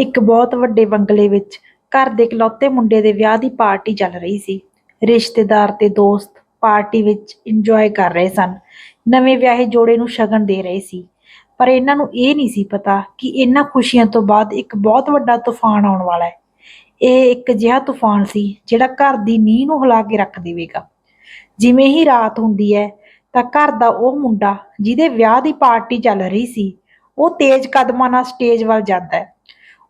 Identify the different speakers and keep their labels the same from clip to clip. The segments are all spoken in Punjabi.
Speaker 1: ਇੱਕ ਬਹੁਤ ਵੱਡੇ ਬੰਗਲੇ ਵਿੱਚ ਘਰ ਦੇ ਇਕਲੌਤੇ ਮੁੰਡੇ ਦੇ ਵਿਆਹ ਦੀ ਪਾਰਟੀ ਚੱਲ ਰਹੀ ਸੀ। ਰਿਸ਼ਤੇਦਾਰ ਤੇ ਦੋਸਤ ਪਾਰਟੀ ਵਿੱਚ ਇੰਜੋਏ ਕਰ ਰਹੇ ਸਨ। ਨਵੇਂ ਵਿਆਹੇ ਜੋੜੇ ਨੂੰ ਸ਼ਗਨ ਦੇ ਰਹੇ ਸੀ। ਪਰ ਇਹਨਾਂ ਨੂੰ ਇਹ ਨਹੀਂ ਸੀ ਪਤਾ ਕਿ ਇਹਨਾਂ ਖੁਸ਼ੀਆਂ ਤੋਂ ਬਾਅਦ ਇੱਕ ਬਹੁਤ ਵੱਡਾ ਤੂਫਾਨ ਆਉਣ ਵਾਲਾ ਹੈ। ਇਹ ਇੱਕ ਅਜਿਹਾ ਤੂਫਾਨ ਸੀ ਜਿਹੜਾ ਘਰ ਦੀ ਨੀਂਹ ਨੂੰ ਹਿਲਾ ਕੇ ਰੱਖ ਦੇਵੇਗਾ। ਜਿਵੇਂ ਹੀ ਰਾਤ ਹੁੰਦੀ ਹੈ ਤਾਂ ਘਰ ਦਾ ਉਹ ਮੁੰਡਾ ਜਿਹਦੇ ਵਿਆਹ ਦੀ ਪਾਰਟੀ ਚੱਲ ਰਹੀ ਸੀ, ਉਹ ਤੇਜ਼ ਕਦਮਾਂ ਨਾਲ ਸਟੇਜ ਵੱਲ ਜਾਂਦਾ ਹੈ।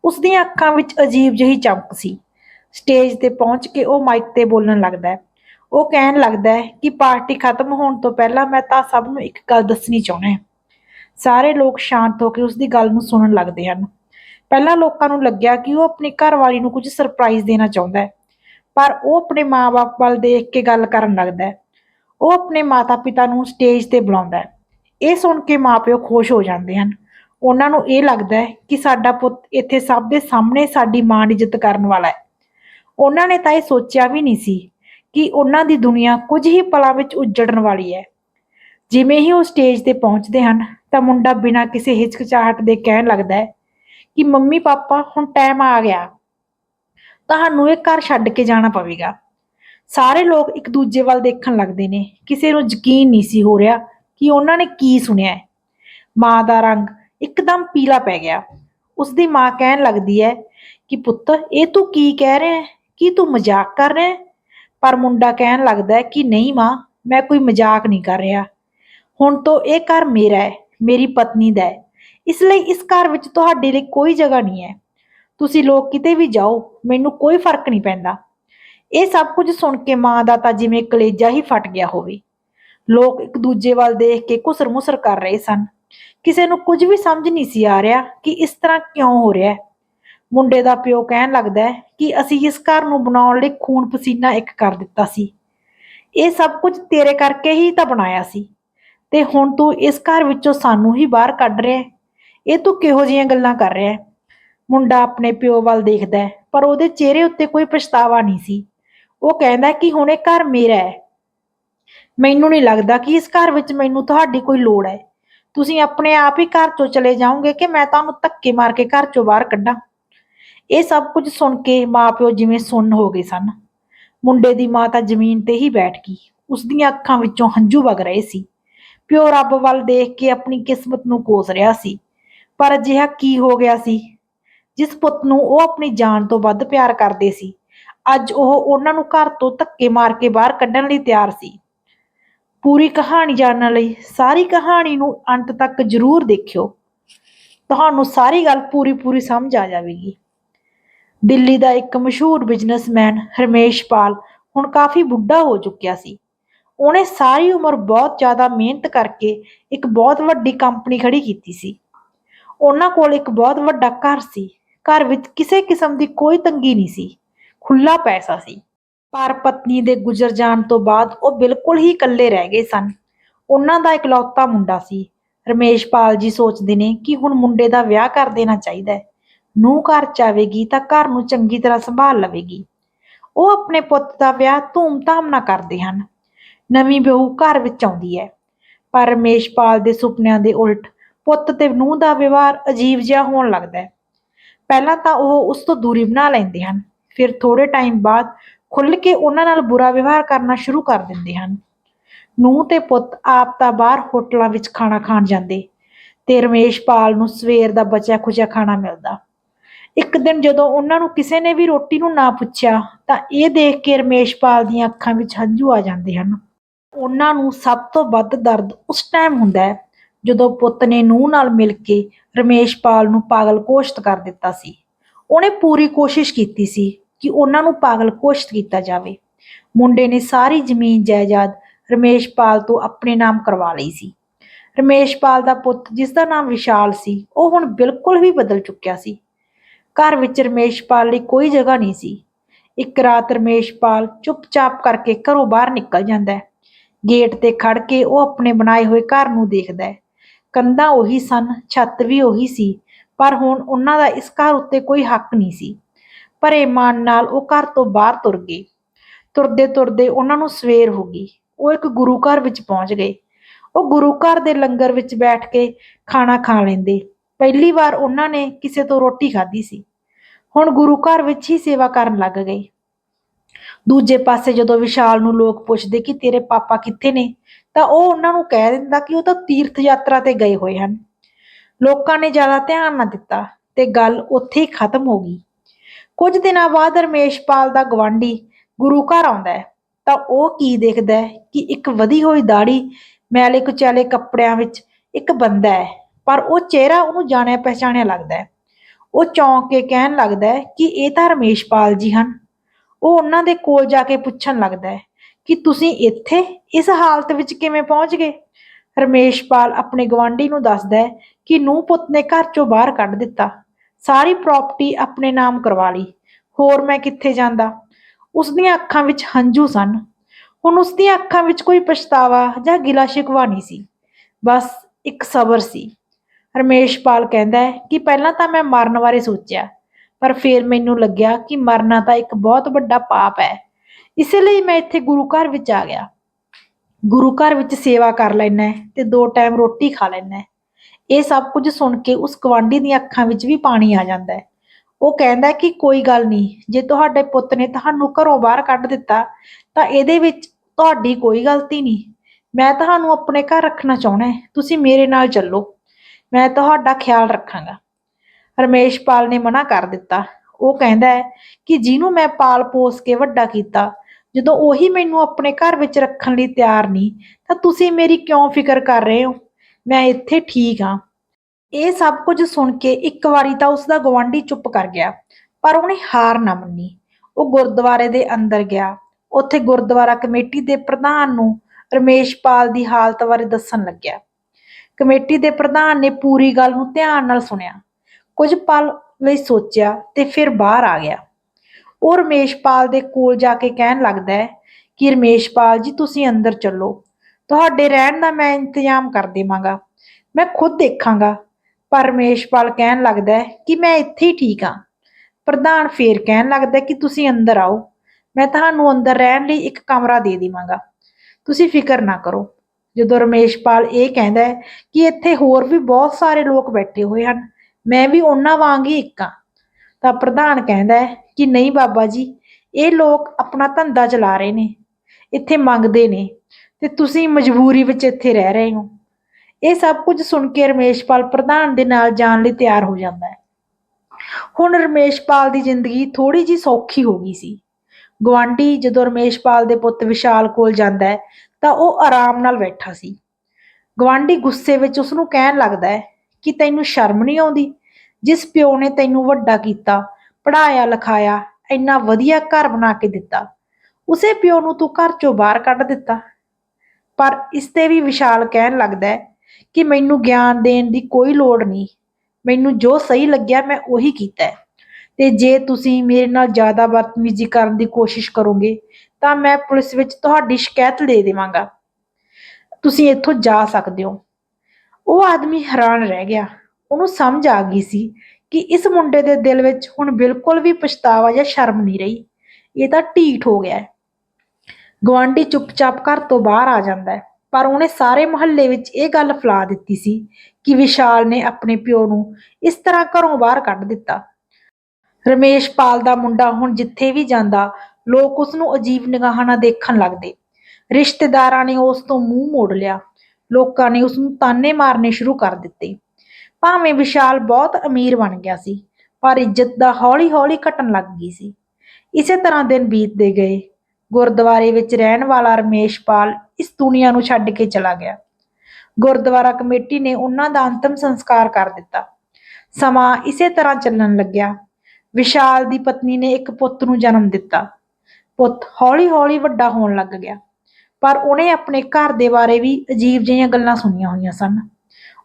Speaker 1: ਉਸ ਦੀਆਂ ਅੱਖਾਂ ਵਿੱਚ ਅਜੀਬ ਜਿਹੀ ਚਮਕ ਸੀ। ਸਟੇਜ ਤੇ ਪਹੁੰਚ ਕੇ ਉਹ ਮਾਈਕ ਤੇ ਬੋਲਣ ਲੱਗਦਾ ਹੈ। ਉਹ ਕਹਿਣ ਲੱਗਦਾ ਹੈ ਕਿ ਪਾਰਟੀ ਖਤਮ ਹੋਣ ਤੋਂ ਪਹਿਲਾਂ ਮੈਂ ਤਾਂ ਸਭ ਨੂੰ ਇੱਕ ਗੱਲ ਦੱਸਣੀ ਚਾਹੁੰਦਾ ਹਾਂ। ਸਾਰੇ ਲੋਕ ਸ਼ਾਂਤ ਹੋ ਕੇ ਉਸ ਦੀ ਗੱਲ ਨੂੰ ਸੁਣਨ ਲੱਗਦੇ ਹਨ। ਪਹਿਲਾਂ ਲੋਕਾਂ ਨੂੰ ਲੱਗਿਆ ਕਿ ਉਹ ਆਪਣੀ ਘਰਵਾਲੀ ਨੂੰ ਕੁਝ ਸਰਪ੍ਰਾਈਜ਼ ਦੇਣਾ ਚਾਹੁੰਦਾ ਹੈ। ਪਰ ਉਹ ਆਪਣੇ ਮਾਪੇ ਵੱਲ ਦੇਖ ਕੇ ਗੱਲ ਕਰਨ ਲੱਗਦਾ ਹੈ। ਉਹ ਆਪਣੇ ਮਾਤਾ-ਪਿਤਾ ਨੂੰ ਸਟੇਜ ਤੇ ਬੁਲਾਉਂਦਾ ਹੈ। ਇਹ ਸੁਣ ਕੇ ਮਾਪਿਓ ਖੁਸ਼ ਹੋ ਜਾਂਦੇ ਹਨ। ਉਹਨਾਂ ਨੂੰ ਇਹ ਲੱਗਦਾ ਹੈ ਕਿ ਸਾਡਾ ਪੁੱਤ ਇੱਥੇ ਸਭ ਦੇ ਸਾਹਮਣੇ ਸਾਡੀ ਮਾਂ ਦੀ ਇੱਜ਼ਤ ਕਰਨ ਵਾਲਾ ਹੈ। ਉਹਨਾਂ ਨੇ ਤਾਂ ਇਹ ਸੋਚਿਆ ਵੀ ਨਹੀਂ ਸੀ ਕਿ ਉਹਨਾਂ ਦੀ ਦੁਨੀਆ ਕੁਝ ਹੀ ਪਲਾਂ ਵਿੱਚ ਉਜੜਨ ਵਾਲੀ ਹੈ। ਜਿਵੇਂ ਹੀ ਉਹ ਸਟੇਜ ਤੇ ਪਹੁੰਚਦੇ ਹਨ, ਤਾਂ ਮੁੰਡਾ ਬਿਨਾਂ ਕਿਸੇ ਹਿਚਕਚਾਹਟ ਦੇ ਕਹਿਣ ਲੱਗਦਾ ਹੈ ਕਿ, ਮੰਮੀ, ਪਾਪਾ, ਹੁਣ ਟਾਈਮ ਆ ਗਿਆ। ਤੁਹਾਨੂੰ ਇਹ ਘਰ ਛੱਡ ਕੇ ਜਾਣਾ ਪਵੇਗਾ। ਸਾਰੇ ਲੋਕ ਇੱਕ ਦੂਜੇ ਵੱਲ ਦੇਖਣ ਲੱਗਦੇ ਨੇ। ਕਿਸੇ ਨੂੰ ਯਕੀਨ ਨਹੀਂ ਸੀ ਹੋ ਰਿਹਾ ਕਿ ਉਹਨਾਂ ਨੇ ਕੀ ਸੁਣਿਆ ਹੈ। ਮਾਂ ਦਾ ਰੰਗ ਇੱਕਦਮ ਪੀਲਾ ਪੈ ਗਿਆ। ਉਸ ਦੀ ਮਾਂ ਕਹਿਣ ਲੱਗਦੀ ਹੈ ਕਿ ਪੁੱਤ, ਇਹ ਤੂੰ ਕੀ ਕਹਿ ਰਿਹਾ ਹੈ? ਕੀ ਤੂੰ ਮਜ਼ਾਕ ਕਰ ਰਿਹਾ ਹੈ? ਪਰ ਮੁੰਡਾ ਕਹਿਣ ਲੱਗਦਾ ਹੈ ਕਿ ਨਹੀਂ ਮਾਂ, ਮੈਂ ਕੋਈ ਮਜ਼ਾਕ ਨਹੀਂ ਕਰ ਰਿਹਾ। ਹੁਣ ਤੋਂ ਇਹ ਘਰ ਮੇਰਾ ਹੈ, ਮੇਰੀ ਪਤਨੀ ਦਾ ਹੈ। ਇਸ ਲਈ ਇਸ ਘਰ ਵਿੱਚ ਤੁਹਾਡੇ ਲਈ ਕੋਈ ਜਗ੍ਹਾ ਨਹੀਂ ਹੈ। ਤੁਸੀਂ ਲੋਕ ਕਿਤੇ ਵੀ ਜਾਓ, ਮੈਨੂੰ ਕੋਈ ਫ਼ਰਕ ਨਹੀਂ ਪੈਂਦਾ। ਇਹ ਸਭ ਕੁਝ ਸੁਣ ਕੇ ਮਾਂ ਦਾ ਤਾਂ ਜਿਵੇਂ ਕਲੇਜਾ ਹੀ ਫਟ ਗਿਆ ਹੋਵੇ। ਲੋਕ ਇੱਕ ਦੂਜੇ ਵੱਲ ਦੇਖ ਕੇ ਘੁਸਰ-ਮੁਸਰ ਕਰ ਰਹੇ ਸਨ। ਕਿਸੇ ਨੂੰ ਕੁਝ ਵੀ ਸਮਝ ਨਹੀਂ ਸੀ ਆ ਰਿਹਾ ਕਿ ਇਸ ਤਰ੍ਹਾਂ ਕਿਉਂ ਹੋ ਰਿਹਾ ਹੈ। ਮੁੰਡੇ ਦਾ ਪਿਓ ਕਹਿਣ ਲੱਗਦਾ ਹੈ ਕਿ ਅਸੀਂ ਇਸ ਘਰ ਨੂੰ ਬਣਾਉਣ ਲਈ ਖੂਨ ਪਸੀਨਾ ਇੱਕ ਕਰ ਦਿੱਤਾ ਸੀ। ਇਹ ਸਭ ਕੁਝ ਤੇਰੇ ਕਰਕੇ ਹੀ ਤਾਂ ਬਣਾਇਆ ਸੀ। ਤੇ ਹੁਣ ਤੂੰ ਇਸ ਘਰ ਵਿੱਚੋਂ ਸਾਨੂੰ ਹੀ ਬਾਹਰ ਕੱਢ ਰਿਹਾ ਹੈ। ਇਹ ਤੂੰ ਕਿਹੋ ਜਿਹੀਆਂ ਗੱਲਾਂ ਕਰ ਰਿਹਾ ਹੈ? ਮੁੰਡਾ ਆਪਣੇ ਪਿਓ ਵੱਲ ਦੇਖਦਾ ਹੈ, ਪਰ ਉਹਦੇ ਚਿਹਰੇ ਉੱਤੇ ਕੋਈ ਪਛਤਾਵਾ ਨਹੀਂ ਸੀ। ਉਹ ਕਹਿੰਦਾ ਕਿ ਹੁਣ ਇਹ ਘਰ ਮੇਰਾ ਹੈ। ਮੈਨੂੰ ਨਹੀਂ ਲੱਗਦਾ ਕਿ ਇਸ ਘਰ ਵਿੱਚ ਮੈਨੂੰ ਤੁਹਾਡੀ ਕੋਈ ਲੋੜ ਹੈ। ਤੁਸੀਂ ਆਪਣੇ ਆਪ ਹੀ ਘਰ ਚੋਂ ਚਲੇ ਜਾਓਗੇ ਕਿ ਮੈਂ ਤੁਹਾਨੂੰ ਧੱਕੇ ਮਾਰ ਕੇ ਘਰ ਚੋਂ ਬਾਹਰ ਕੱਢਾਂ? ਇਹ ਸਭ ਕੁਝ ਸੁਣ ਕੇ ਮਾਪਿਓ ਜਿਵੇਂ ਸੁੰਨ ਹੋ ਗਏ ਸਨ। ਮੁੰਡੇ ਦੀ ਮਾਂ ਤਾਂ ਜ਼ਮੀਨ ਤੇ ਹੀ ਬੈਠ ਗਈ। ਉਸ ਦੀਆਂ ਅੱਖਾਂ ਵਿੱਚੋਂ ਹੰਝੂ ਵਗ ਰਹੇ ਸੀ। ਪਿਓ ਰੱਬ ਵੱਲ ਦੇਖ ਕੇ ਆਪਣੀ ਕਿਸਮਤ ਨੂੰ ਕੋਸ ਰਿਹਾ ਸੀ। ਪਰ ਅਜਿਹਾ ਕੀ ਹੋ ਗਿਆ ਸੀ? ਜਿਸ ਪੁੱਤ ਨੂੰ ਉਹ ਆਪਣੀ ਜਾਨ ਤੋਂ ਵੱਧ ਪਿਆਰ ਕਰਦੇ ਸੀ। ਅੱਜ ਉਹ ਉਹਨਾਂ ਨੂੰ ਘਰ ਤੋਂ ਧੱਕੇ ਮਾਰ ਕੇ ਬਾਹਰ ਕੱਢਣ ਲਈ ਤਿਆਰ ਸੀ। ਪੂਰੀ ਕਹਾਣੀ ਜਾਣਨ ਲਈ ਸਾਰੀ ਕਹਾਣੀ ਨੂੰ ਅੰਤ ਤੱਕ ਜ਼ਰੂਰ ਦੇਖਿਓ। ਤੁਹਾਨੂੰ ਸਾਰੀ ਗੱਲ ਪੂਰੀ ਪੂਰੀ ਸਮਝ ਆ ਜਾਵੇਗੀ। ਦਿੱਲੀ ਦਾ ਇੱਕ ਮਸ਼ਹੂਰ ਬਿਜ਼ਨਸਮੈਨ ਹਰਮੇਸ਼ ਪਾਲ ਹੁਣ ਕਾਫੀ ਬੁੱਢਾ ਹੋ ਚੁੱਕਿਆ ਸੀ। ਉਹਨੇ ਸਾਰੀ ਉਮਰ ਬਹੁਤ ਜ਼ਿਆਦਾ ਮਿਹਨਤ ਕਰਕੇ ਇੱਕ ਬਹੁਤ ਵੱਡੀ ਕੰਪਨੀ ਖੜੀ ਕੀਤੀ ਸੀ। ਉਹਨਾਂ ਕੋਲ ਇੱਕ ਬਹੁਤ ਵੱਡਾ ਘਰ ਸੀ। ਘਰ ਵਿੱਚ ਕਿਸੇ ਕਿਸਮ ਦੀ ਕੋਈ ਤੰਗੀ ਨਹੀਂ ਸੀ। ਖੁੱਲਾ ਪੈਸਾ ਸੀ। ਪਰ ਪਤਨੀ ਦੇ ਗੁਜ਼ਰ ਜਾਣ ਤੋਂ ਬਾਅਦ ਉਹ ਬਿਲਕੁਲ ਹੀ ਇਕੱਲੇ ਰਹਿ ਗਏ ਸਨ। ਉਹਨਾਂ ਦਾ ਇਕਲੌਤਾ ਮੁੰਡਾ ਸੀ। ਰਮੇਸ਼ ਪਾਲ ਜੀ ਸੋਚਦੇ ਨੇ ਕਿ ਹੁਣ ਮੁੰਡੇ ਦਾ ਵਿਆਹ ਕਰ ਦੇਣਾ ਚਾਹੀਦਾ ਹੈ। ਨੂੰ ਘਰ ਚਾਵੇਗੀ ਤਾਂ ਘਰ ਨੂੰ ਚੰਗੀ ਤਰ੍ਹਾਂ ਸੰਭਾਲ ਲਵੇਗੀ। ਉਹ ਆਪਣੇ ਪੁੱਤ ਦਾ ਵਿਆਹ ਧੂਮ-ਧਾਮ ਨਾਲ ਕਰਦੇ ਹਨ। ਨਵੀਂ ਬਹੂ ਘਰ ਵਿੱਚ ਆਉਂਦੀ ਹੈ। ਪਰ ਰਮੇਸ਼ ਪਾਲ ਦੇ ਸੁਪਨਿਆਂ ਦੇ ਉਲਟ ਪੁੱਤ ਤੇ ਨੂੰਹ ਦਾ ਵਿਵਹਾਰ ਅਜੀਬ ਜਿਹਾ ਹੋਣ ਲੱਗਦਾ ਹੈ। ਪਹਿਲਾਂ ਤਾਂ ਉਹ ਉਸ ਤੋਂ ਦੂਰੀ ਬਣਾ ਲੈਂਦੇ ਹਨ। ਫਿਰ ਥੋੜੇ ਟਾਈਮ ਬਾਅਦ ਖੁੱਲ ਕੇ ਉਹਨਾਂ ਨਾਲ ਬੁਰਾ ਵਿਵਹਾਰ ਕਰਨਾ ਸ਼ੁਰੂ ਕਰ ਦਿੰਦੇ ਹਨ। ਨੂੰਹ ਤੇ ਪੁੱਤ ਆਪ ਤਾਂ ਬਾਹਰ ਹੋਟਲਾਂ ਵਿੱਚ ਖਾਣਾ ਖਾਣ ਜਾਂਦੇ। ਤੇ ਰਮੇਸ਼ ਪਾਲ ਨੂੰ ਸਵੇਰ ਦਾ ਬਚਿਆ ਖੁਚਿਆ ਖਾਣਾ ਮਿਲਦਾ। ਇੱਕ ਦਿਨ ਜਦੋਂ ਉਹਨਾਂ ਨੂੰ ਕਿਸੇ ਨੇ ਵੀ ਰੋਟੀ ਨੂੰ ਨਾ ਪੁੱਛਿਆ, ਤਾਂ ਇਹ ਦੇਖ ਕੇ ਰਮੇਸ਼ ਪਾਲ ਦੀਆਂ ਅੱਖਾਂ ਵਿੱਚ ਹੰਝੂ ਆ ਜਾਂਦੇ ਹਨ। ਉਹਨਾਂ ਨੂੰ ਸਭ ਤੋਂ ਵੱਧ ਦਰਦ ਉਸ ਟਾਈਮ ਹੁੰਦਾ ਹੈ, ਜਦੋਂ ਪੁੱਤ ਨੇ ਨੂੰਹ ਨਾਲ ਮਿਲ ਕੇ ਰਮੇਸ਼ ਪਾਲ ਨੂੰ ਪਾਗਲ ਘੋਸ਼ਿਤ ਕਰ ਦਿੱਤਾ ਸੀ। ਉਹਨੇ ਪੂਰੀ ਕੋਸ਼ਿਸ਼ ਕੀਤੀ ਸੀ ਕਿ ਉਹਨਾਂ ਨੂੰ ਪਾਗਲ ਘੋਸ਼ਿਤ ਕੀਤਾ ਜਾਵੇ। ਮੁੰਡੇ ਨੇ ਸਾਰੀ ਜ਼ਮੀਨ, ਜਾਇਦਾਦ ਰਮੇਸ਼ ਪਾਲ ਤੋਂ ਆਪਣੇ ਨਾਮ ਕਰਵਾ ਲਈ ਸੀ। ਰਮੇਸ਼ ਪਾਲ ਦਾ ਪੁੱਤ, ਜਿਸ ਦਾ ਨਾਮ ਵਿਸ਼ਾਲ ਸੀ, ਉਹ ਹੁਣ ਬਿਲਕੁਲ ਵੀ ਬਦਲ ਚੁੱਕਿਆ ਸੀ। ਘਰ ਵਿੱਚ ਰਮੇਸ਼ ਪਾਲ ਲਈ ਕੋਈ ਜਗ੍ਹਾ ਨਹੀਂ ਸੀ। ਇੱਕ ਰਾਤ ਰਮੇਸ਼ ਪਾਲ ਚੁੱਪਚਾਪ ਕਰਕੇ ਘਰੋਂ ਬਾਹਰ ਨਿਕਲ ਜਾਂਦਾ ਹੈ। ਗੇਟ ਤੇ ਖੜ ਕੇ ਉਹ ਆਪਣੇ ਬਣਾਏ ਹੋਏ ਘਰ ਨੂੰ ਦੇਖਦਾ ਹੈ। ਕੰਧਾਂ ਉਹੀ ਸਨ, ਛੱਤ ਵੀ ਉਹੀ ਸੀ, ਪਰ ਹੁਣ ਉਹਨਾਂ ਦਾ ਇਸ ਘਰ ਉੱਤੇ ਕੋਈ ਹੱਕ ਨਹੀਂ ਸੀ। ਭਰੇ ਮਨ ਨਾਲ ਉਹ ਘਰ ਤੋਂ ਬਾਹਰ ਤੁਰ ਗਏ ਤੁਰਦੇ ਤੁਰਦੇ ਉਹਨਾਂ ਨੂੰ ਸਵੇਰ ਹੋ ਗਈ। ਉਹ ਇੱਕ ਗੁਰੂ ਘਰ ਵਿੱਚ ਪਹੁੰਚ ਗਏ। ਉਹ ਗੁਰੂ ਘਰ ਦੇ ਲੰਗਰ ਵਿੱਚ ਬੈਠ ਕੇ ਖਾਣਾ ਖਾ ਲੈਂਦੇ। ਪਹਿਲੀ ਵਾਰ ਉਹਨਾਂ ਨੇ ਕਿਸੇ ਤੋਂ ਰੋਟੀ ਖਾਧੀ ਸੀ। ਹੁਣ ਗੁਰੂ ਘਰ ਵਿੱਚ ਹੀ ਸੇਵਾ ਕਰਨ ਲੱਗ ਗਏ। ਦੂਜੇ ਪਾਸੇ ਜਦੋਂ ਵਿਸ਼ਾਲ ਨੂੰ ਲੋਕ ਪੁੱਛਦੇ ਕਿ ਤੇਰੇ ਪਾਪਾ ਕਿੱਥੇ ਨੇ, ਤਾਂ ਉਹ ਉਹਨਾਂ ਨੂੰ ਕਹਿ ਦਿੰਦਾ ਕਿ ਉਹ ਤਾਂ ਤੀਰਥ ਯਾਤਰਾ ਤੇ ਗਏ ਹੋਏ ਹਨ। ਲੋਕਾਂ ਨੇ ਜ਼ਿਆਦਾ ਧਿਆਨ ਨਾ ਦਿੱਤਾ ਤੇ ਗੱਲ ਉੱਥੇ ਹੀ ਖਤਮ ਹੋ ਗਈ। ਕੁਝ ਦਿਨਾਂ ਬਾਅਦ ਰਮੇਸ਼ਪਾਲ ਦਾ ਗਵਾਂਢੀ ਗੁਰੂ ਘਰ ਆਉਂਦਾ ਹੈ, ਤਾਂ ਉਹ ਕੀ ਦੇਖਦਾ ਹੈ ਕਿ ਇੱਕ ਵਧੀ ਹੋਈ ਦਾੜੀ ਮੈਲੇ ਕੁਚੈਲੇ ਕੱਪੜਿਆਂ ਵਿੱਚ ਇੱਕ ਬੰਦਾ ਹੈ, ਪਰ ਉਹ ਚਿਹਰਾ ਉਹਨੂੰ ਜਾਣਿਆ ਪਛਾਣਿਆ ਲੱਗਦਾ ਹੈ। ਉਹ ਚੌਂਕ ਕੇ ਕਹਿਣ ਲੱਗਦਾ ਹੈ ਕਿ ਇਹ ਤਾਂ ਰਮੇਸ਼ਪਾਲ ਜੀ ਹਨ। ਉਹ ਉਹਨਾਂ ਦੇ ਕੋਲ ਜਾ ਕੇ ਪੁੱਛਣ ਲੱਗਦਾ ਹੈ ਕਿ ਤੁਸੀਂ ਇੱਥੇ ਇਸ ਹਾਲਤ ਵਿੱਚ ਕਿਵੇਂ ਪਹੁੰਚ ਗਏ? ਰਮੇਸ਼ਪਾਲ ਆਪਣੇ ਗਵਾਂਢੀ ਨੂੰ ਦੱਸਦਾ ਹੈ ਕਿ ਨੂੰ ਪੁੱਤ ਨੇ ਘਰ ਚੋਂ ਬਾਹਰ ਕੱਢ ਦਿੱਤਾ। ਸਾਰੀ ਪ੍ਰਾਪਰਟੀ ਆਪਣੇ ਨਾਮ ਕਰਵਾ ਲਈ। ਹੋਰ ਮੈਂ ਕਿੱਥੇ ਜਾਂਦਾ? ਉਸ ਦੀਆਂ ਅੱਖਾਂ ਵਿੱਚ ਹੰਝੂ ਸਨ। ਹੁਣ ਉਸ ਦੀਆਂ ਅੱਖਾਂ ਵਿੱਚ ਕੋਈ ਪਛਤਾਵਾ ਜਾਂ ਗਿਲਾ ਸ਼ਿਕਵਾ ਨਹੀਂ ਸੀ। ਬਸ ਇੱਕ ਸਬਰ ਸੀ। ਰਮੇਸ਼ ਪਾਲ ਕਹਿੰਦਾ ਹੈ ਕਿ ਪਹਿਲਾਂ ਤਾਂ ਮੈਂ ਮਰਨ ਬਾਰੇ ਸੋਚਿਆ, ਪਰ ਫਿਰ ਮੈਨੂੰ ਲੱਗਿਆ ਕਿ ਮਰਨਾ ਤਾਂ ਇੱਕ ਬਹੁਤ ਵੱਡਾ ਪਾਪ ਹੈ। ਇਸੇ ਲਈ ਮੈਂ ਇੱਥੇ ਗੁਰੂ ਘਰ ਵਿੱਚ ਆ ਗਿਆ। ਗੁਰੂ ਘਰ ਵਿੱਚ ਸੇਵਾ ਕਰ ਲੈਣਾ ਤੇ ਦੋ ਟਾਈਮ ਰੋਟੀ ਖਾ ਲੈਣਾ ਇਹ ਸਭ ਕੁਝ ਸੁਣ ਕੇ ਉਸ ਗਵਾਂਢੀ ਦੀਆਂ ਅੱਖਾਂ ਵਿੱਚ ਵੀ ਪਾਣੀ ਆ ਜਾਂਦਾ ਹੈ। ਉਹ ਕਹਿੰਦਾ ਕਿ ਕੋਈ ਗੱਲ ਨਹੀਂ, ਜੇ ਤੁਹਾਡੇ ਪੁੱਤ ਨੇ ਤੁਹਾਨੂੰ ਘਰੋਂ ਬਾਹਰ ਕੱਢ ਦਿੱਤਾ, ਤਾਂ ਇਹਦੇ ਵਿੱਚ ਤੁਹਾਡੀ ਕੋਈ ਗਲਤੀ ਨਹੀਂ। ਮੈਂ ਤੁਹਾਨੂੰ ਆਪਣੇ ਘਰ ਰੱਖਣਾ ਚਾਹੁੰਦਾ ਹੈ, ਤੁਸੀਂ ਮੇਰੇ ਨਾਲ ਚੱਲੋ। ਮੈਂ ਤੁਹਾਡਾ ਖਿਆਲ ਰੱਖਾਂਗਾ। ਰਮੇਸ਼ ਪਾਲ ਨੇ ਮਨਾ ਕਰ ਦਿੱਤਾ। ਉਹ ਕਹਿੰਦਾ ਹੈ ਕਿ ਜਿਹਨੂੰ ਮੈਂ ਪਾਲ ਪੋਸ ਕੇ ਵੱਡਾ ਕੀਤਾ, ਜਦੋਂ ਉਹੀ ਮੈਨੂੰ ਆਪਣੇ ਘਰ ਵਿੱਚ ਰੱਖਣ ਲਈ ਤਿਆਰ ਨਹੀਂ, ਤਾਂ ਤੁਸੀਂ ਮੇਰੀ ਕਿਉਂ ਫਿਕਰ ਕਰ ਰਹੇ ਹੋ? ਮੈਂ ਇੱਥੇ ਠੀਕ ਹਾਂ। ਇਹ ਸਭ ਕੁਝ ਸੁਣ ਕੇ ਇੱਕ ਵਾਰੀ ਤਾਂ ਉਸ ਦਾ ਗਵਾਂਢੀ ਚੁੱਪ ਕਰ ਗਿਆ, ਪਰ ਉਹਨੇ ਹਾਰ ਨਾ ਮੰਨੀ। ਉਹ ਗੁਰਦੁਆਰੇ ਦੇ ਅੰਦਰ ਗਿਆ। ਉੱਥੇ ਗੁਰਦੁਆਰਾ ਕਮੇਟੀ ਦੇ ਪ੍ਰਧਾਨ ਨੂੰ ਰਮੇਸ਼ਪਾਲ ਦੀ ਹਾਲਤ ਬਾਰੇ ਦੱਸਣ ਲੱਗਿਆ। ਕਮੇਟੀ ਦੇ ਪ੍ਰਧਾਨ ਨੇ ਪੂਰੀ ਗੱਲ ਨੂੰ ਧਿਆਨ ਨਾਲ ਸੁਣਿਆ। ਕੁਝ ਪਲ ਲਈ ਸੋਚਿਆ ਤੇ ਫਿਰ ਬਾਹਰ ਆ ਗਿਆ। ਉਹ ਰਮੇਸ਼ਪਾਲ ਦੇ ਕੋਲ ਜਾ ਕੇ ਕਹਿਣ ਲੱਗਦਾ ਹੈ ਕਿ ਰਮੇਸ਼ਪਾਲ ਜੀ, ਤੁਸੀਂ ਅੰਦਰ ਚੱਲੋ। ਤੁਹਾਡੇ ਰਹਿਣ ਦਾ ਮੈਂ ਇੰਤਜ਼ਾਮ ਕਰ ਦੇਵਾਂਗਾ। ਮੈਂ ਖੁਦ ਦੇਖਾਂਗਾ। ਪਰ ਰਮੇਸ਼ਪਾਲ ਕਹਿਣ ਲੱਗਦਾ ਹੈ ਕਿ ਮੈਂ ਇੱਥੇ ਹੀ ਠੀਕ ਹਾਂ। ਪ੍ਰਧਾਨ ਫੇਰ ਕਹਿਣ ਲੱਗਦਾ ਕਿ ਤੁਸੀਂ ਅੰਦਰ ਆਓ। ਮੈਂ ਤੁਹਾਨੂੰ ਅੰਦਰ ਰਹਿਣ ਲਈ ਇੱਕ ਕਮਰਾ ਦੇ ਦੇਵਾਂਗਾ। ਤੁਸੀਂ ਫਿਕਰ ਨਾ ਕਰੋ। ਜਦੋਂ ਰਮੇਸ਼ਪਾਲ ਇਹ ਕਹਿੰਦਾ ਹੈ ਕਿ ਇੱਥੇ ਹੋਰ ਵੀ ਬਹੁਤ ਸਾਰੇ ਲੋਕ ਬੈਠੇ ਹੋਏ ਹਨ, ਮੈਂ ਵੀ ਉਹਨਾਂ ਵਾਂਗ ਹੀ ਇੱਕ ਹਾਂ, ਤਾਂ ਪ੍ਰਧਾਨ ਕਹਿੰਦਾ ਹੈ ਕਿ ਨਹੀਂ ਬਾਬਾ ਜੀ, ਇਹ ਲੋਕ ਆਪਣਾ ਧੰਦਾ ਚਲਾ ਰਹੇ ਨੇ, ਇੱਥੇ ਮੰਗਦੇ ਨੇ। ਤੇ ਤੁਸੀਂ ਮਜਬੂਰੀ ਵਿੱਚ ਇੱਥੇ ਰਹਿ ਰਹੇ ਹੋ। ਇਹ ਸਭ ਕੁਝ ਸੁਣ ਕੇ ਰਮੇਸ਼ਪਾਲ ਪ੍ਰਧਾਨ ਦੇ ਨਾਲ ਜਾਣ ਲਈ ਤਿਆਰ ਹੋ ਜਾਂਦਾ ਹੈ। ਹੁਣ ਰਮੇਸ਼ਪਾਲ ਦੀ ਜ਼ਿੰਦਗੀ ਥੋੜੀ ਜੀ ਸੌਖੀ ਹੋ ਗਈ ਸੀ। ਗਵਾਂਢੀ ਜਦੋਂ ਰਮੇਸ਼ਪਾਲ ਦੇ ਪੁੱਤ ਵਿਸ਼ਾਲ ਕੋਲ ਜਾਂਦਾ ਹੈ, ਤਾਂ ਉਹ ਆਰਾਮ ਨਾਲ ਬੈਠਾ ਸੀ। ਗਵਾਂਢੀ ਗੁੱਸੇ ਵਿੱਚ ਉਸ ਨੂੰ ਕਹਿਣ ਲੱਗਦਾ ਹੈ ਕਿ ਤੈਨੂੰ ਸ਼ਰਮ ਨਹੀਂ ਆਉਂਦੀ? ਜਿਸ ਪਿਓ ਨੇ ਤੈਨੂੰ ਵੱਡਾ ਕੀਤਾ ਪੜਾਇਆ ਲਿਖਾਇਆ, ਇੰਨਾ ਵਧੀਆ ਘਰ ਬਣਾ ਕੇ ਦਿੱਤਾ, ਉਸੇ ਪਿਓ ਨੂੰ ਤੂੰ ਘਰ ਚੋਂ ਬਾਹਰ ਕੱਢ ਦਿੱਤਾ। ਪਰ ਇਸ ਤੇ ਵੀ ਵਿਸ਼ਾਲ ਕਹਿਣ ਲੱਗਦਾ ਹੈ ਕਿ ਮੈਨੂੰ ਗਿਆਨ ਦੇਣ ਦੀ ਕੋਈ ਲੋੜ ਨਹੀਂ। ਮੈਨੂੰ ਜੋ ਸਹੀ ਲੱਗਿਆ ਮੈਂ ਉਹੀ ਕੀਤਾ ਤੇ ਜੇ ਤੁਸੀਂ ਮੇਰੇ ਨਾਲ ਜ਼ਿਆਦਾ ਬਦਤਮੀਜ਼ੀ ਕਰਨ ਦੀ ਕੋਸ਼ਿਸ਼ ਕਰੋਗੇ, ਤਾਂ ਮੈਂ ਪੁਲਿਸ ਵਿੱਚ ਤੁਹਾਡੀ ਸ਼ਿਕਾਇਤ ਦੇ ਦੇਵਾਂਗਾ। ਤੁਸੀਂ ਇੱਥੋਂ ਜਾ ਸਕਦੇ ਹੋ। ਉਹ ਆਦਮੀ ਹੈਰਾਨ ਰਹਿ ਗਿਆ। ਉਹਨੂੰ ਸਮਝ ਆ ਗਈ ਸੀ ਕਿ ਇਸ ਮੁੰਡੇ ਦੇ ਦਿਲ ਵਿੱਚ ਹੁਣ ਬਿਲਕੁਲ ਵੀ ਪਛਤਾਵਾ ਜਾਂ ਸ਼ਰਮ ਨਹੀਂ ਰਹੀ। ਇਹ ਤਾਂ ਢੀਠ ਹੋ ਗਿਆ ਗਵਾਂਢੀ ਚੁੱਪਚਾਪ ਘਰ ਤੋਂ ਬਾਹਰ ਆ ਜਾਂਦਾ ਹੈ। ਪਰ ਉਹਨੇ ਸਾਰੇ ਮੁਹੱਲੇ ਵਿੱਚ ਇਹ ਗੱਲ ਫੈਲਾ ਦਿੱਤੀ ਸੀ ਕਿ ਵਿਸ਼ਾਲ ਨੇ ਆਪਣੇ ਪਿਓ ਨੂੰ ਇਸ ਤਰ੍ਹਾਂ ਘਰੋਂ ਬਾਹਰ ਕੱਢ ਦਿੱਤਾ। ਰਮੇਸ਼ ਪਾਲ ਦਾ ਮੁੰਡਾ ਹੁਣ ਜਿੱਥੇ ਵੀ ਜਾਂਦਾ, ਲੋਕ ਉਸ ਨੂੰ ਅਜੀਬ ਨਿਗਾਹਾਂ ਨਾਲ ਦੇਖਣ ਲੱਗਦੇ। ਰਿਸ਼ਤੇਦਾਰਾਂ ਨੇ ਉਸ ਤੋਂ ਮੂੰਹ ਮੋੜ ਲਿਆ। ਲੋਕਾਂ ਨੇ ਉਸ ਨੂੰ ਤਾਨੇ ਮਾਰਨੇ ਸ਼ੁਰੂ ਕਰ ਦਿੱਤੇ। ਭਾਵੇਂ ਵਿਸ਼ਾਲ ਬਹੁਤ ਅਮੀਰ ਬਣ ਗਿਆ ਸੀ, ਪਰ ਇੱਜ਼ਤ ਦਾ ਹੌਲੀ-ਹੌਲੀ ਘਟਣ ਲੱਗ ਗਈ ਸੀ। ਇਸੇ ਤਰ੍ਹਾਂ ਦਿਨ ਬੀਤਦੇ ਗਏ। ਗੁਰਦੁਆਰੇ ਵਿੱਚ ਰਹਿਣ ਵਾਲਾ ਰਮੇਸ਼ਪਾਲ ਇਸ ਦੁਨੀਆ ਨੂੰ ਛੱਡ ਕੇ ਚਲਾ ਗਿਆ। ਗੁਰਦੁਆਰਾ ਕਮੇਟੀ ਨੇ ਉਹਨਾਂ ਦਾ ਅੰਤਮ ਸੰਸਕਾਰ ਕਰ ਦਿੱਤਾ। ਸਮਾਂ ਇਸੇ ਤਰ੍ਹਾਂ ਚੱਲਣ ਲੱਗਿਆ। ਵਿਸ਼ਾਲ ਦੀ ਪਤਨੀ ਨੇ ਇੱਕ ਪੁੱਤ ਨੂੰ ਜਨਮ ਦਿੱਤਾ। ਪੁੱਤ ਹੌਲੀ-ਹੌਲੀ ਵੱਡਾ ਹੋਣ ਲੱਗ ਗਿਆ। ਪਰ ਉਹਨੇ ਆਪਣੇ ਘਰ ਦੇ ਬਾਰੇ ਵੀ ਅਜੀਬ ਜਿਹੀਆਂ ਗੱਲਾਂ ਸੁਣੀਆਂ ਹੋਈਆਂ ਸਨ।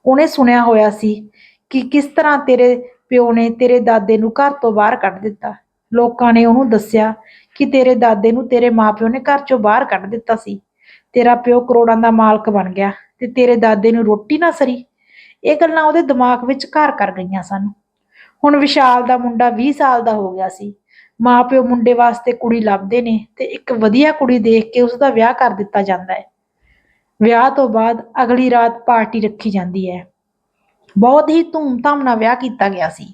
Speaker 1: ਉਹਨੇ ਸੁਣਿਆ ਹੋਇਆ ਸੀ ਕਿ ਕਿਸ ਤਰ੍ਹਾਂ ਤੇਰੇ ਪਿਓ ਨੇ ਤੇਰੇ ਦਾਦੇ ਨੂੰ ਘਰ ਤੋਂ ਬਾਹਰ ਕੱਢ ਦਿੱਤਾ। ਲੋਕਾਂ ਨੇ ਉਹਨੂੰ ਦੱਸਿਆ ਕਿ ਤੇਰੇ ਦਾਦੇ ਨੂੰ ਤੇਰੇ ਮਾਪਿਓ ਨੇ ਘਰ ਚੋਂ ਬਾਹਰ ਕੱਢ ਦਿੱਤਾ ਸੀ। ਤੇਰਾ ਪਿਓ ਕਰੋੜਾਂ ਦਾ ਮਾਲਕ ਬਣ ਗਿਆ ਤੇ ਤੇਰੇ ਦਾਦੇ ਨੂੰ ਰੋਟੀ ਨਾ ਸਰੀ। ਇਹ ਗੱਲਾਂ ਉਹਦੇ ਦਿਮਾਗ ਵਿੱਚ ਘਰ ਕਰ ਗਈਆਂ ਸਨ। ਹੁਣ ਵਿਸ਼ਾਲ ਦਾ ਮੁੰਡਾ 20 ਸਾਲ ਦਾ ਹੋ ਗਿਆ ਸੀ। ਮਾਪਿਓ ਮੁੰਡੇ ਵਾਸਤੇ ਕੁੜੀ ਲੱਭਦੇ ਨੇ ਤੇ ਇੱਕ ਵਧੀਆ ਕੁੜੀ ਦੇਖ ਕੇ ਉਸ ਦਾ ਵਿਆਹ ਕਰ ਦਿੱਤਾ ਜਾਂਦਾ ਹੈ। ਵਿਆਹ ਤੋਂ ਬਾਅਦ ਅਗਲੀ ਰਾਤ ਪਾਰਟੀ ਰੱਖੀ ਜਾਂਦੀ ਹੈ। ਬਹੁਤ ਹੀ ਧੂਮ-ਧਾਮ ਨਾਲ ਵਿਆਹ ਕੀਤਾ ਗਿਆ ਸੀ।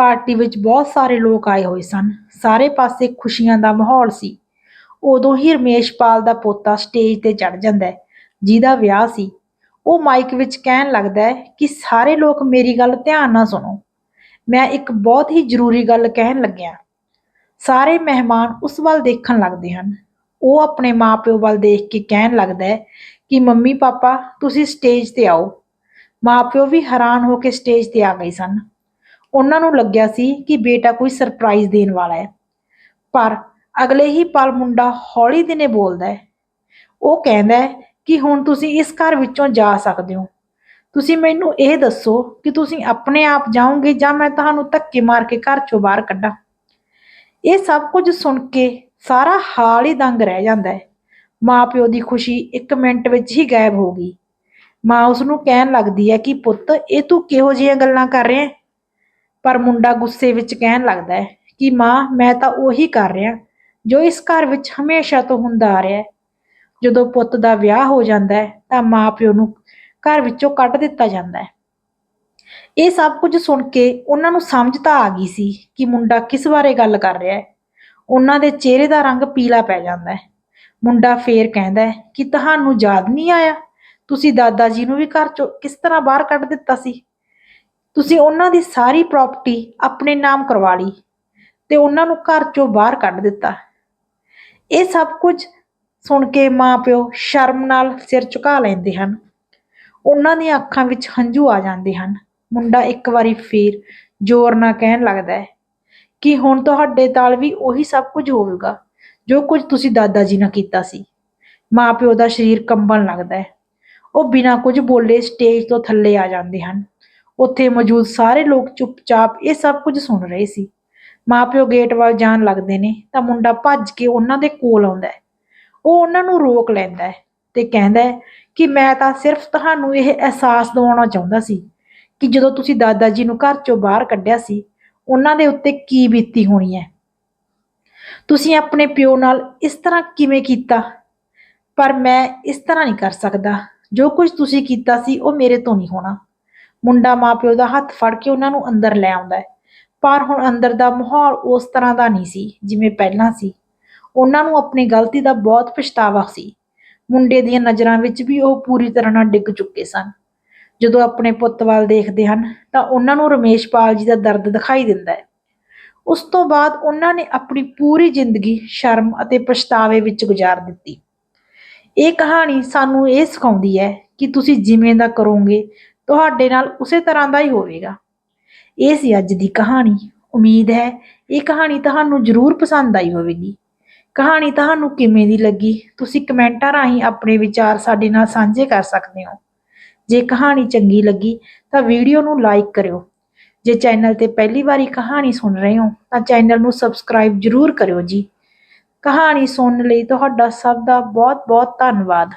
Speaker 1: ਪਾਰਟੀ ਵਿੱਚ ਬਹੁਤ ਸਾਰੇ ਲੋਕ ਆਏ ਹੋਏ ਸਨ। ਸਾਰੇ ਪਾਸੇ ਖੁਸ਼ੀਆਂ ਦਾ ਮਾਹੌਲ ਸੀ। ਉਦੋਂ ਹੀ ਰਮੇਸ਼ਪਾਲ ਦਾ ਪੋਤਾ ਸਟੇਜ ਤੇ ਚੜ ਜਾਂਦਾ ਹੈ, ਜਿਹਦਾ ਵਿਆਹ ਸੀ। ਉਹ ਮਾਈਕ ਵਿੱਚ ਕਹਿਣ ਲੱਗਦਾ ਹੈ ਕਿ ਸਾਰੇ ਲੋਕ ਮੇਰੀ ਗੱਲ ਧਿਆਨ ਨਾਲ ਸੁਣੋ। ਮੈਂ ਇੱਕ ਬਹੁਤ ਹੀ ਜ਼ਰੂਰੀ ਗੱਲ ਕਹਿਣ ਲੱਗਿਆ। ਸਾਰੇ ਮਹਿਮਾਨ ਉਸ ਵੱਲ ਦੇਖਣ ਲੱਗਦੇ ਹਨ। ਉਹ ਆਪਣੇ ਮਾਪਿਓ ਵੱਲ ਦੇਖ ਕੇ ਕਹਿਣ ਲੱਗਦਾ ਹੈ ਕਿ ਮੰਮੀ ਪਾਪਾ ਤੁਸੀਂ ਸਟੇਜ ਤੇ ਆਓ। ਮਾਪਿਓ ਵੀ ਹੈਰਾਨ ਹੋ ਕੇ ਸਟੇਜ ਤੇ ਆ ਗਏ ਸਨ। ਉਹਨਾਂ ਨੂੰ ਲੱਗਿਆ ਸੀ ਕਿ ਬੇਟਾ ਕੋਈ ਸਰਪ੍ਰਾਈਜ਼ ਦੇਣ ਵਾਲਾ ਹੈ। ਪਰ ਅਗਲੇ ਹੀ ਪਲ ਮੁੰਡਾ ਹੌਲੀ ਦਿਨੇ ਬੋਲਦਾ ਹੈ। ਉਹ ਕਹਿੰਦਾ ਹੈ ਕਿ ਹੁਣ ਤੁਸੀਂ ਇਸ ਘਰ ਵਿੱਚੋਂ ਜਾ ਸਕਦੇ ਹੋ। ਤੁਸੀਂ ਮੈਨੂੰ ਇਹ ਦੱਸੋ ਕਿ ਤੁਸੀਂ ਆਪਣੇ ਆਪ ਜਾਓਗੇ ਜਾਂ ਮੈਂ ਤੁਹਾਨੂੰ ਧੱਕੇ ਮਾਰ ਕੇ ਘਰ ਚੋਂ ਬਾਹਰ ਕੱਢਾਂ। ਇਹ ਸਭ ਕੁਝ ਸੁਣ ਕੇ ਸਾਰਾ ਹਾਲ ਹੀ ਦੰਗ ਰਹਿ ਜਾਂਦਾ ਹੈ। ਮਾਂ ਪਿਓ ਦੀ ਖੁਸ਼ੀ ਇੱਕ ਮਿੰਟ ਵਿੱਚ ਹੀ ਗਾਇਬ ਹੋ ਗਈ। ਮਾਂ ਉਸ ਨੂੰ ਕਹਿਣ ਲੱਗਦੀ ਹੈ ਕਿ ਪੁੱਤ, ਇਹ ਤੂੰ ਕਿਹੋ ਜਿਹੀਆਂ ਗੱਲਾਂ ਕਰ ਰਿਹਾ ਹੈ? ਪਰ ਮੁੰਡਾ ਗੁੱਸੇ ਵਿੱਚ ਕਹਿਣ ਲੱਗਦਾ ਹੈ ਕਿ ਮਾਂ, ਮੈਂ ਤਾਂ ਉਹੀ ਕਰ ਰਿਹਾ, ਜੋ ਇਸ ਘਰ ਵਿੱਚ ਹਮੇਸ਼ਾ ਤੋਂ ਹੁੰਦਾ ਆ ਰਿਹਾ ਹੈ। ਜਦੋਂ ਪੁੱਤ ਦਾ ਵਿਆਹ ਹੋ ਜਾਂਦਾ ਹੈ, ਤਾਂ ਮਾਂ ਪਿਓ ਨੂੰ ਘਰ ਵਿੱਚੋਂ ਕੱਢ ਦਿੱਤਾ ਜਾਂਦਾ ਹੈ। ਇਹ ਸਭ ਕੁਝ ਸੁਣ ਕੇ ਉਹਨਾਂ ਨੂੰ ਸਮਝ ਤਾਂ ਆ ਗਈ ਸੀ ਕਿ ਮੁੰਡਾ ਕਿਸ ਬਾਰੇ ਗੱਲ ਕਰ ਰਿਹਾ ਹੈ। ਉਹਨਾਂ ਦੇ ਚਿਹਰੇ ਦਾ ਰੰਗ ਪੀਲਾ ਪੈ ਜਾਂਦਾ ਹੈ। ਮੁੰਡਾ ਫੇਰ ਕਹਿੰਦਾ ਹੈ ਕਿ ਤੁਹਾਨੂੰ ਯਾਦ ਨਹੀਂ ਆਇਆ? ਤੁਸੀਂ ਦਾਦਾ ਜੀ ਨੂੰ ਵੀ ਘਰ ਚੋਂ ਕਿਸ ਤਰ੍ਹਾਂ ਬਾਹਰ ਕੱਢ ਦਿੱਤਾ ਸੀ? ਤੁਸੀਂ ਉਹਨਾਂ ਦੀ ਸਾਰੀ ਪ੍ਰਾਪਰਟੀ ਆਪਣੇ ਨਾਮ ਕਰਵਾ ਲਈ ਤੇ ਉਹਨਾਂ ਨੂੰ ਘਰ ਚੋਂ ਬਾਹਰ ਕੱਢ ਦਿੱਤਾ। ਇਹ ਸਭ ਕੁਝ ਸੁਣ ਕੇ ਮਾਪਿਓ ਸ਼ਰਮ ਨਾਲ ਸਿਰ ਝੁਕਾ ਲੈਂਦੇ ਹਨ। ਉਹਨਾਂ ਦੀਆਂ ਅੱਖਾਂ ਵਿੱਚ ਹੰਝੂ ਆ ਜਾਂਦੇ ਹਨ। ਮੁੰਡਾ ਇੱਕ ਵਾਰੀ ਫੇਰ ਜ਼ੋਰ ਨਾਲ ਕਹਿਣ ਲੱਗਦਾ ਹੈ ਕਿ ਹੁਣ ਤੁਹਾਡੇ ਨਾਲ ਵੀ ਉਹੀ ਸਭ ਕੁਝ ਹੋਵੇਗਾ, ਜੋ ਕੁਝ ਤੁਸੀਂ ਦਾਦਾ ਜੀ ਨਾਲ ਕੀਤਾ ਸੀ। ਮਾਪਿਓ ਦਾ ਸਰੀਰ ਕੰਬਣ ਲੱਗਦਾ ਹੈ। ਉਹ ਬਿਨਾਂ ਕੁਝ ਬੋਲੇ ਸਟੇਜ ਤੋਂ ਥੱਲੇ ਆ ਜਾਂਦੇ ਹਨ। ਉੱਥੇ ਮੌਜੂਦ ਸਾਰੇ ਲੋਕ ਚੁੱਪਚਾਪ ਇਹ ਸਭ ਕੁਝ ਸੁਣ ਰਹੇ ਸੀ। ਮਾਪਿਓ ਗੇਟ ਵੱਲ ਜਾਣ ਲੱਗਦੇ ਨੇ ਤਾਂ ਮੁੰਡਾ ਭੱਜ ਕੇ ਉਹਨਾਂ ਦੇ ਕੋਲ ਆਉਂਦਾ ਹੈ। ਉਹ ਉਹਨਾਂ ਨੂੰ ਰੋਕ ਲੈਂਦਾ ਹੈ ਤੇ ਕਹਿੰਦਾ ਹੈ ਕਿ ਮੈਂ ਤਾਂ ਸਿਰਫ ਤੁਹਾਨੂੰ ਇਹ ਅਹਿਸਾਸ ਦਿਵਾਉਣਾ ਚਾਹੁੰਦਾ ਸੀ ਕਿ ਜਦੋਂ ਤੁਸੀਂ ਦਾਦਾ ਜੀ ਨੂੰ ਘਰ ਚੋਂ ਬਾਹਰ ਕੱਢਿਆ ਸੀ, ਉਹਨਾਂ ਦੇ ਉੱਤੇ ਕੀ ਬੀਤੀ ਹੋਣੀ ਹੈ। ਤੁਸੀਂ ਆਪਣੇ ਪਿਓ ਨਾਲ ਇਸ ਤਰ੍ਹਾਂ ਕਿਵੇਂ ਕੀਤਾ? ਪਰ ਮੈਂ ਇਸ ਤਰ੍ਹਾਂ ਨਹੀਂ ਕਰ ਸਕਦਾ। ਜੋ ਕੁਝ ਤੁਸੀਂ ਕੀਤਾ ਸੀ ਉਹ ਮੇਰੇ ਤੋਂ ਨਹੀਂ ਹੋਣਾ। ਮੁੰਡਾ ਮਾਪਿਓ ਦਾ ਹੱਥ ਫੜ ਕੇ ਉਹਨਾਂ ਨੂੰ ਅੰਦਰ ਲੈ ਆਉਂਦਾ ਹੈ। ਪਰ ਹੁਣ ਅੰਦਰ ਦਾ ਮਾਹੌਲ ਉਸ ਤਰ੍ਹਾਂ ਦਾ ਨਹੀਂ ਸੀ ਜਿਵੇਂ ਪਹਿਲਾਂ ਸੀ। ਉਹਨਾਂ ਨੂੰ ਆਪਣੀ ਗਲਤੀ ਦਾ ਬਹੁਤ ਪਛਤਾਵਾ ਸੀ। ਮੁੰਡੇ ਦੀਆਂ ਨਜ਼ਰਾਂ ਵਿੱਚ ਵੀ ਉਹ ਪੂਰੀ ਤਰ੍ਹਾਂ ਨਾਲ ਡਿੱਗ ਚੁੱਕੇ ਸਨ। ਜਦੋਂ ਆਪਣੇ ਪੁੱਤ ਵੱਲ ਦੇਖਦੇ ਹਨ, ਤਾਂ ਉਹਨਾਂ ਨੂੰ ਰਮੇਸ਼ਪਾਲ ਜੀ ਦਾ ਦਰਦ ਦਿਖਾਈ ਦਿੰਦਾ ਹੈ। ਉਸ ਤੋਂ ਬਾਅਦ ਉਹਨਾਂ ਨੇ ਆਪਣੀ ਪੂਰੀ ਜ਼ਿੰਦਗੀ ਸ਼ਰਮ ਅਤੇ ਪਛਤਾਵੇ ਵਿੱਚ ਗੁਜ਼ਾਰ ਦਿੱਤੀ। ਇਹ ਕਹਾਣੀ ਸਾਨੂੰ ਇਹ ਸਿਖਾਉਂਦੀ ਹੈ ਕਿ ਤੁਸੀਂ ਜਿਵੇਂ ਦਾ ਕਰੋਗੇ ਤੁਹਾਡੇ ਨਾਲ ਉਸੇ ਤਰ੍ਹਾਂ ਦਾ ਹੀ ਹੋਵੇਗਾ। ਇਹ ਸੀ ਅੱਜ ਦੀ ਕਹਾਣੀ। ਉਮੀਦ ਹੈ ਇਹ ਕਹਾਣੀ ਤੁਹਾਨੂੰ ਜ਼ਰੂਰ ਪਸੰਦ ਆਈ ਹੋਵੇਗੀ। ਕਹਾਣੀ ਤੁਹਾਨੂੰ ਕਿਵੇਂ ਦੀ ਲੱਗੀ? ਤੁਸੀਂ ਕਮੈਂਟਾਂ ਰਾਹੀਂ ਆਪਣੇ ਵਿਚਾਰ ਸਾਡੇ ਨਾਲ ਸਾਂਝੇ ਕਰ ਸਕਦੇ ਹੋ। ਜੇ ਕਹਾਣੀ ਚੰਗੀ ਲੱਗੀ ਤਾਂ ਵੀਡੀਓ ਨੂੰ ਲਾਈਕ ਕਰਿਓ। ਜੇ ਚੈਨਲ ਤੇ ਪਹਿਲੀ ਵਾਰੀ ਕਹਾਣੀ ਸੁਣ ਰਹੇ ਹੋ ਤਾਂ ਚੈਨਲ ਨੂੰ ਸਬਸਕ੍ਰਾਈਬ ਜ਼ਰੂਰ ਕਰਿਓ ਜੀ। ਕਹਾਣੀ ਸੁਣਨ ਲਈ ਤੁਹਾਡਾ ਸਭ ਦਾ ਬਹੁਤ ਬਹੁਤ ਧੰਨਵਾਦ।